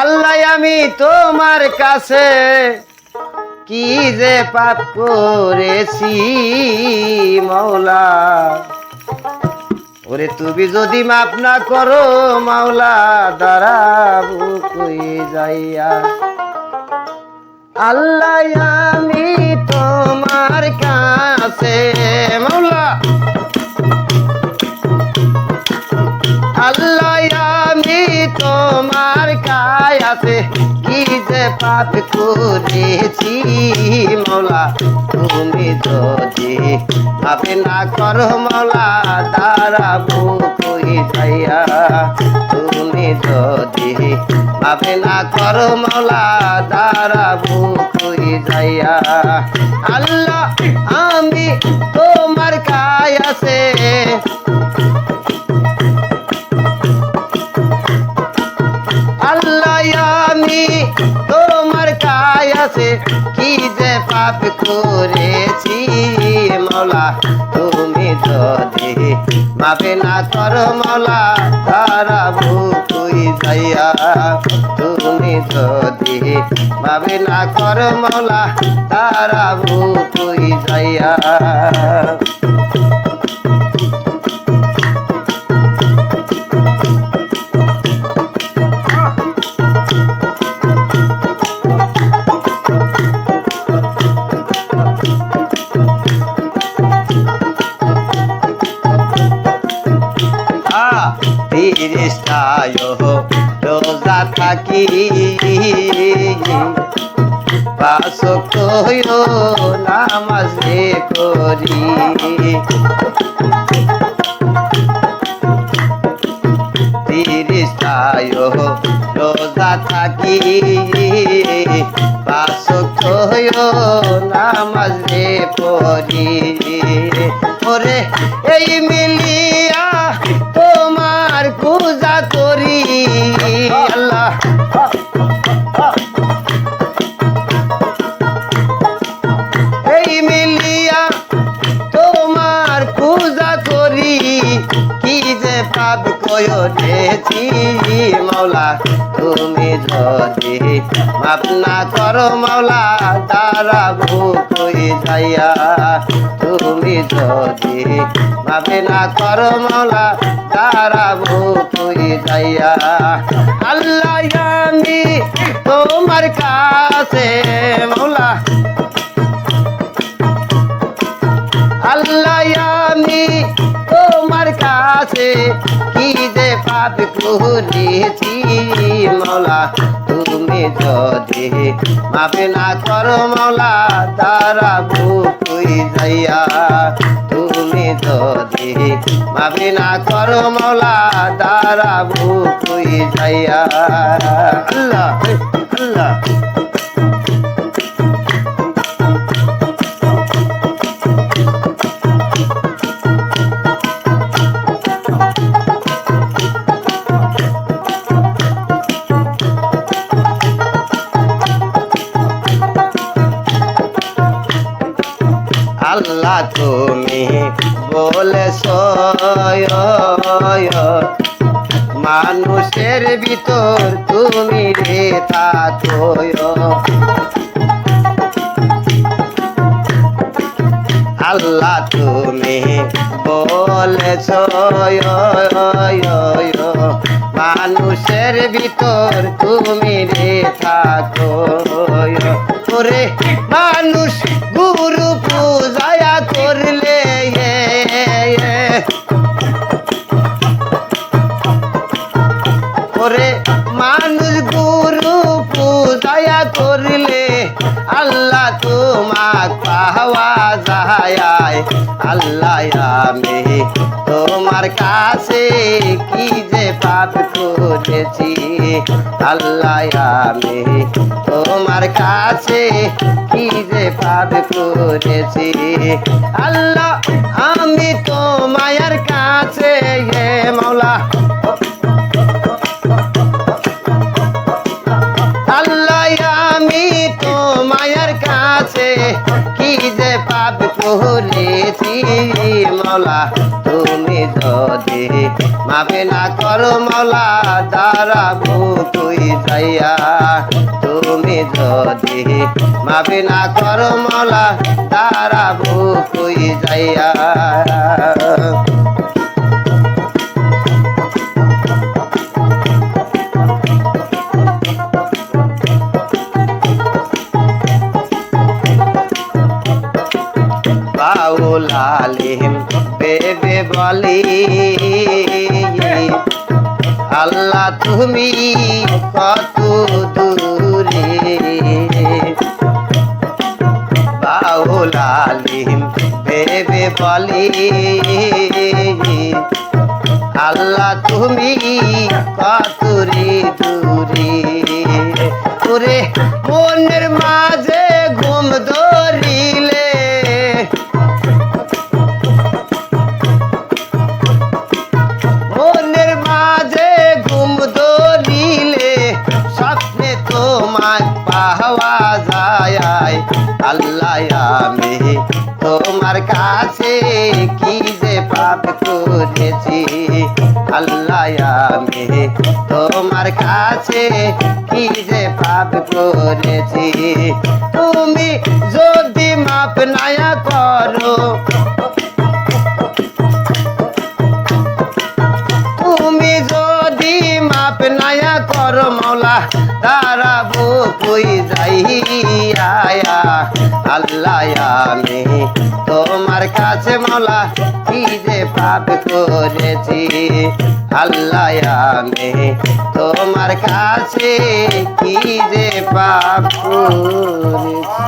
আল্লাহ আমি তোমার কাছে কি যে পাপ করেছি, মাওলা? ওরে তুমি যদি মাপ না করো, মাওলা দাঁড়াবো কই যাইয়া। আল্লাহ আমি তোমার কাছে, মাওলা কি যে পাপ করেছি মৌলা তুমি যদি ভাবে না করো মৌলা দাঁড়াবো কই যাইয়া তুমি যদি ভাবে না করো মৌলা দাঁড়াবো কই যাইয়া আল্লাহ, আমি তোমার কাছে আল্লাহ কি যে পাপ করেছি মলা তুমি যদি মাপে না করো মলা তারা ভুকুই যাইয়া তুমি যদি মাপে না করো মলা তারা ভুকুই যাইয়া তিরিশটায় রোজা থাকি। নামাজে করি। তিরিশটায় রোজা থাকি। নামাজে পড়ি ওরে এই মিলিয়া করেছি মাওলা, তুমি যদি মাপ না করো মাওলা, তারা ভুকই যাইয়া তুমি যদি মাপে না করো মাওলা, তারা ভুকই যাইয়া আল্লাহ আমি তোমার কাছে মাওলা, আল্লাহ কাছে কি যে পাপ করেছি মৌলা তুমি যদি মাপে না করো মৌলা তারা বুকুই যাইয়া, তুমি যদি মাপে না করো মৌলা তারা বুকুই যাইয়া। আল্লাহ আল্লাহ। বলেছ মানুষের ভিতর তুমি রে থাকো। আল্লাহ তুমি বলেছ মানুষের ভিতর তুমি রে থাকো। ওরে মানুষ করলে আল্লাহ তোমাক পাওয়া যায়। আল্লাহ আমি তোমার কাছে কি যে পাপ করেছি? আল্লাহ আমি তোমার কাছে কি যে পাপ করেছি? আল্লাহ, আমি তোমার কাছে হে মাওলা যে পাপ করেছি মলা তুমি যদি মাপে না করো মলা তারা তুই যাইয়া তুমি যদি মাফি না করো মলা তারা তুই যাইয়া আলিম বেবে বলি, আল্লাহ তুমি কত দূরে? বাউল আলিম বেবে বলি, আল্লাহ তুমি কতরে দূরে? ওরে মনের মাঝে আমি তোমার কাছে কি যে পাপ করেছি? তুমি যদি মাপ নায়া করো নায়া কর মৌলা তারা বুকুই যাইয়া আল্লাহ আমি তোমার কাছে মৌলা কি যে পাপ করেছি আল্লাহ আমি তোমার কাছে কি যে পাপ করেছি